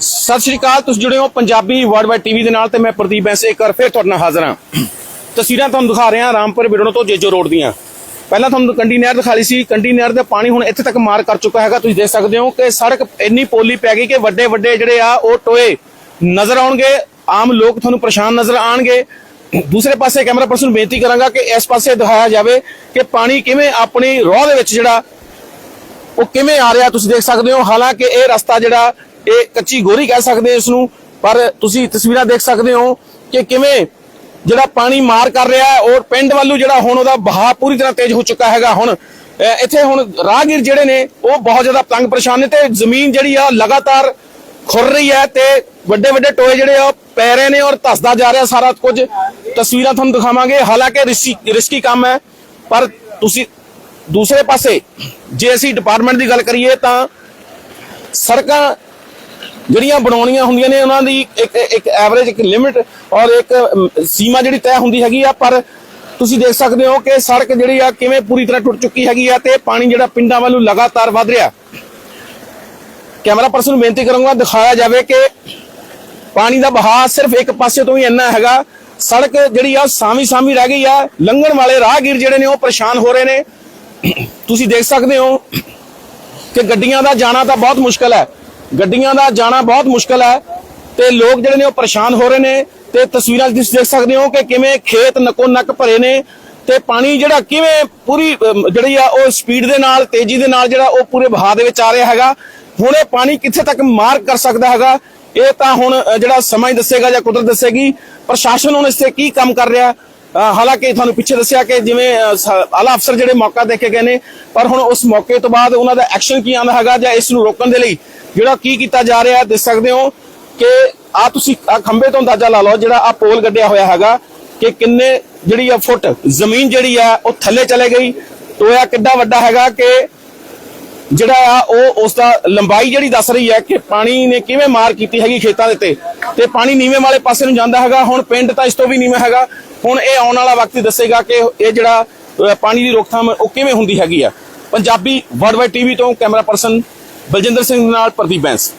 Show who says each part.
Speaker 1: ਸਤਿ ਸ਼੍ਰੀ ਅਕਾਲ, ਤੁਸੀਂ ਜੁੜੇ ਹੋ ਪੰਜਾਬੀ ਵਰਲਡ ਵਾਈਡ ਟੀਵੀ ਦੇ ਨਾਲ ਤੇ ਮੈਂ ਪ੍ਰਦੀਪ ਬੈਂਸੇ ਇੱਕ ਵਾਰ ਫਿਰ ਤੁਹਾਡੇ ਨਾਲ ਹਾਜ਼ਰ ਹਾਂ। ਤਸਵੀਰਾਂ ਤੁਹਾਨੂੰ ਦਿਖਾ ਰਹੇ ਰਾਮਪੁਰ ਬਿੜਨੋਂ ਤੋਂ ਜੇਜੋ ਰੋਡ ਦੀਆਂ। ਪਹਿਲਾਂ ਤੁਹਾਨੂੰ ਕੰਡੀ ਨਹਿਰ ਦਿਖਾ ਲਈ ਸੀ ਕੰਡੀ ਨਹਿਰ ਦਾ ਪਾਣੀ ਹੁਣ ਇੱਥੇ ਤੱਕ ਮਾਰ ਕਰ ਚੁੱਕਾ ਹੈਗਾ, ਤੁਸੀਂ ਦੇਖ ਸਕਦੇ ਹੋ ਕਿ ਸੜਕ ਇੰਨੀ ਪੋਲੀ ਪੈ ਗਈ ਕਿ ਵੱਡੇ ਵੱਡੇ ਜਿਹੜੇ ਆ, ਉਹ ਟੋਏ ਨਜ਼ਰ ਆਉਣਗੇ, ਆਮ ਲੋਕ ਤੁਹਾਨੂੰ ਪਰੇਸ਼ਾਨ ਨਜ਼ਰ ਆਣਗੇ। ਦੂਸਰੇ ਪਾਸੇ ਕੈਮਰਾ ਪਰਸਨ ਨੂੰ ਬੇਨਤੀ ਕਰਾਂਗਾ ਕਿ ਇਸ ਪਾਸੇ ਦਿਖਾਇਆ ਜਾਵੇ ਕਿ ਪਾਣੀ ਕਿਵੇਂ ਆਪਣੀ ਰੋਹ ਦੇ ਵਿੱਚ ਜਿਹੜਾ ਉਹ ਕਿਵੇਂ ਆ ਰਿਹਾ ਤੁਸੀਂ ਦੇਖ ਸਕਦੇ ਹੋ? ਹਾਲਾਂਕਿ ਇਹ ਰਸਤਾ ਜਿਹੜਾ, ਇਹ ਕੱਚੀ ਗੋਰੀ ਕਹਿ ਸਕਦੇ ਹੋ ਇਸ ਨੂੰ ਪਰ ਤੁਸੀਂ ਤਸਵੀਰਾਂ ਦੇਖ ਸਕਦੇ ਹੋ ਕਿ ਕਿਵੇਂ ਜਿਹੜਾ ਪਾਣੀ ਮਾਰ ਕਰ ਰਿਹਾ ਹੈ ਔਰ ਪਿੰਡ ਵੱਲੋਂ ਜਿਹੜਾ ਹੁਣ ਉਹਦਾ ਬਹਾਅ ਪੂਰੀ ਤਰ੍ਹਾਂ ਤੇਜ਼ ਹੋ ਚੁੱਕਾ ਹੈਗਾ ਹੁਣ। ਇੱਥੇ ਹੁਣ ਰਾਹਗੀਰ ਜਿਹੜੇ ਨੇ, ਉਹ ਬਹੁਤ ਜ਼ਿਆਦਾ ਤੰਗ ਪਰੇਸ਼ਾਨ ਨੇ ਤੇ ਜ਼ਮੀਨ ਜਿਹੜੀ ਆ ਲਗਾਤਾਰ ਖੁਰ ਰਹੀ ਹੈ ਤੇ ਵੱਡੇ ਵੱਡੇ ਟੋਏ ਜਿਹੜੇ ਆ ਉਹ ਪੈ ਰਹੇ ਨੇ ਔਰ ਧਸਦਾ ਜਾ ਰਿਹਾ ਸਾਰਾ ਕੁਝ। ਤਸਵੀਰਾਂ ਤੁਹਾਨੂੰ ਦਿਖਾਵਾਂਗੇ। ਹਾਲਾਂਕਿ ਰਿਸਕੀ ਕੰਮ ਹੈ, ਪਰ ਤੁਸੀਂ ਦੂਸਰੇ ਪਾਸੇ, ਜੇ ਅਸੀਂ ਡਿਪਾਰਟਮੈਂਟ ਦੀ ਗੱਲ ਕਰੀਏ ਤਾਂ ਸੜਕਾਂ ਜਿਹੜੀਆਂ ਬਣਾਉਣੀਆਂ ਹੁੰਦੀਆਂ ਨੇ, ਉਹਨਾਂ ਦੀ ਇੱਕ ਇੱਕ ਐਵਰੇਜ ਇੱਕ ਲਿਮਿਟ ਔਰ ਇੱਕ ਸੀਮਾ ਜਿਹੜੀ ਤੈਅ ਹੁੰਦੀ ਹੈਗੀ ਆ। ਪਰ ਤੁਸੀਂ ਦੇਖ ਸਕਦੇ ਹੋ ਕਿ ਸੜਕ ਜਿਹੜੀ ਆ ਕਿਵੇਂ ਪੂਰੀ ਤਰ੍ਹਾਂ ਟੁੱਟ ਚੁੱਕੀ ਹੈਗੀ ਆ ਤੇ ਪਾਣੀ ਜਿਹੜਾ ਪਿੰਡਾਂ ਵੱਲੋਂ ਲਗਾਤਾਰ ਵੱਧ ਰਿਹਾ। ਕੈਮਰਾ ਪਰਸਨ ਨੂੰ ਬੇਨਤੀ ਕਰੂੰਗਾ ਦਿਖਾਇਆ ਜਾਵੇ ਕਿ ਪਾਣੀ ਦਾ ਬਹਾਅ ਸਿਰਫ ਇੱਕ ਪਾਸੇ ਤੋਂ ਹੀ ਇੰਨਾ ਹੈਗਾ। ਸੜਕ ਜਿਹੜੀ ਆ ਸਾਵੀ ਸਾਵੀ ਰਹਿ ਗਈ ਆ। ਲੰਘਣ ਵਾਲੇ ਰਾਹਗੀਰ ਜਿਹੜੇ ਨੇ ਉਹ ਪਰੇਸ਼ਾਨ ਹੋ ਰਹੇ ਨੇ। ਤੁਸੀਂ ਦੇਖ ਸਕਦੇ ਹੋ ਕਿ ਗੱਡੀਆਂ ਦਾ ਜਾਣਾ ਤਾਂ ਬਹੁਤ ਮੁਸ਼ਕਲ ਹੈ। ਗੱਡੀਆਂ ਦਾ ਜਾਣਾ ਬਹੁਤ ਮੁਸ਼ਕਲ ਹੈ ਤੇ ਲੋਕ ਜਿਹੜੇ ਨੇ ਉਹ ਪਰੇਸ਼ਾਨ ਹੋ ਰਹੇ ਨੇ ਤੇ ਤਸਵੀਰਾਂ ਤੁਸੀਂ ਦੇਖ ਸਕਦੇ ਹੋ ਕਿ ਕਿਵੇਂ ਖੇਤ ਨਕੋ ਨੱਕ ਭਰੇ ਨੇ ਤੇ ਪਾਣੀ ਜਿਹੜਾ ਕਿਵੇਂ ਪੂਰੀ ਜਿਹੜੀ ਆ ਉਹ ਸਪੀਡ ਦੇ ਨਾਲ, ਤੇਜ਼ੀ ਦੇ ਨਾਲ ਜਿਹੜਾ ਉਹ ਪੂਰੇ ਵਹਾਅ ਦੇ ਵਿੱਚ ਆ ਰਿਹਾ ਹੈਗਾ। ਹੁਣ ਇਹ ਪਾਣੀ ਕਿੱਥੇ ਤੱਕ ਮਾਰ ਕਰ ਸਕਦਾ ਹੈਗਾ, ਇਹ ਤਾਂ ਹੁਣ ਜਿਹੜਾ ਸਮਾਂ ਹੀ ਦੱਸੇਗਾ ਜਾਂ ਕੁਦਰਤ ਦੱਸੇਗੀ। ਪ੍ਰਸ਼ਾਸਨ ਹੁਣ ਇਸ ਤੇ ਕੀ ਕੰਮ ਕਰ ਰਿਹਾ? ਹਾਲਾਂਕਿ ਤੁਹਾਨੂੰ ਪਿੱਛੇ ਦੱਸਿਆ ਕਿ ਜਿਵੇਂ ਆਲਾ ਅਫਸਰ ਜਿਹੜੇ ਮੌਕਾ ਦੇ ਕੇ ਗਏ ਨੇ, ਪਰ ਹੁਣ ਉਸ ਮੌਕੇ ਤੋਂ ਬਾਅਦ ਉਹਨਾਂ ਦਾ ਐਕਸ਼ਨ ਕੀ ਆਉਂਦਾ ਹੈਗਾ ਜਾਂ ਇਸ ਨੂੰ ਰੋਕਣ ਦੇ ਲਈ ਜਿਹੜਾ ਕੀ ਕੀਤਾ ਜਾ ਰਿਹਾ ਹੈ ਦੇਖ ਸਕਦੇ ਹੋ ਕਿ ਆ ਤੁਸੀਂ, ਆ ਖੰਬੇ ਤੋਂ ਅੰਦਾਜ਼ਾ ਲਾ ਲਓ ਜਿਹੜਾ ਆ ਪੋਲ ਗੱਡਿਆ ਹੋਇਆ ਹੈਗਾ ਕਿ ਕਿੰਨੇ ਜਿਹੜੀ ਆ ਫੁੱਟ ਜ਼ਮੀਨ ਜਿਹੜੀ ਆ ਉਹ ਥੱਲੇ ਚਲੇ ਗਈ। ਟੋਇਆ ਕਿੱਡਾ ਵੱਡਾ ਹੈਗਾ ਕਿ ਜਿਹੜਾ ਆ ਉਹ ਉਸ ਦਾ ਲੰਬਾਈ ਜਿਹੜੀ ਦੱਸ ਰਹੀ ਹੈ ਕਿ ਪਾਣੀ ਨੇ ਕਿਵੇਂ ਮਾਰ ਕੀਤੀ ਹੈਗੀ ਖੇਤਾਂ ਦੇ ਉੱਤੇ। ਤੇ ਪਾਣੀ ਨੀਵੇਂ ਵਾਲੇ ਪਾਸੇ ਨੂੰ ਜਾਂਦਾ ਹੈਗਾ, ਹੁਣ ਪਿੰਡ ਤਾਂ ਇਸ ਤੋਂ ਵੀ ਨੀਵੇਂ ਹੈਗਾ। ਹੁਣ ਇਹ ਆਉਣ ਵਾਲਾ ਵਕਤ ਦੱਸੇਗਾ ਕਿ ਇਹ ਜਿਹੜਾ ਪਾਣੀ ਦੀ ਰੋਕਥਾਮ ਉਹ ਕਿਵੇਂ ਹੁੰਦੀ ਹੈਗੀ ਆ। ਪੰਜਾਬੀ ਵਰਲਡ ਵਾਈਡ ਟੀਵੀ ਤੋਂ ਕੈਮਰਾ ਪਰਸਨ ਬਲਜਿੰਦਰ ਸਿੰਘ ਨਾਲ ਪ੍ਰਦੀਪ ਬੈਂਸ।